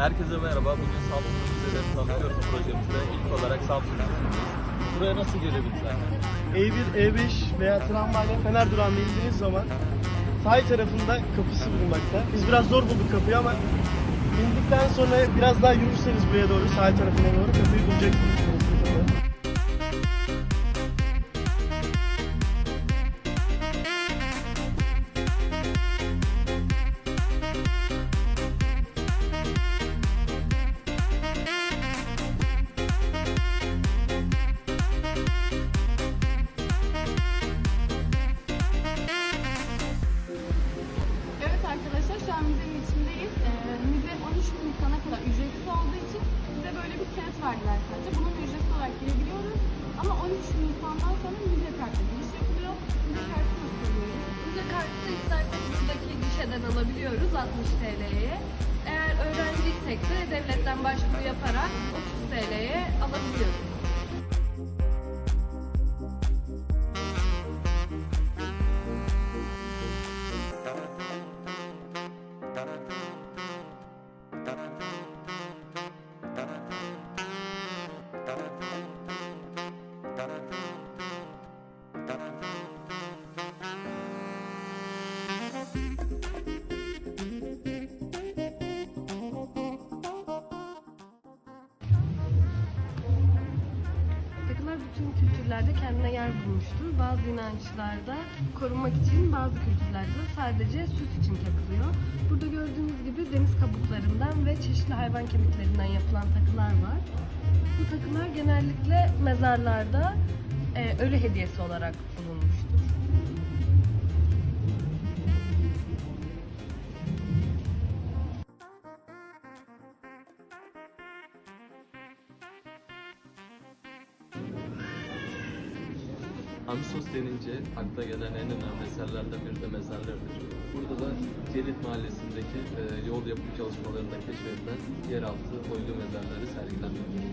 Herkese merhaba. Bugün Samsun Müzeleri tanıtıyoruz projemizde. İlk olarak Samsun. Buraya nasıl gelebilirler? E1, E5 veya tramvayla Fener durağına indiğiniz zaman sahil tarafında kapısı bulunmakta. Biz biraz zor bulduk kapıyı ama indikten sonra biraz daha yürürseniz buraya doğru, sahil tarafına doğru kapıyı bulacaksınız. İçindeyiz. Ee, müze 13 Nisan'a kadar ücretsiz olduğu için bize böyle bir kağıt verdiler sadece. Bunun ücretsiz olarak girebiliyoruz. Ama 13 Nisan'dan sonra müze kartı giriş yapılıyor. Müze kartı nasıl alıyoruz? Müze kartı istersek buradaki gişeden alabiliyoruz 60 TL'ye. Eğer öğrenciysek de devletten başvuru yaparak 30 TL'ye alabiliyoruz. Bütün kültürlerde kendine yer bulmuştur. Bazı inançlarda korunmak için, bazı kültürlerde de sadece süs için takılıyor. Burada gördüğünüz gibi deniz kabuklarından ve çeşitli hayvan kemiklerinden yapılan takılar var. Bu takılar genellikle mezarlarda e, ölü hediyesi olarak bulunmuştur. Amisos denince akla gelen en önemli eserlerden biri de mezarlardır. Burada da Celit Mahallesi'ndeki e, yol yapım çalışmalarında keşfedilen yeraltı oylu mezarları sergilenmektedir.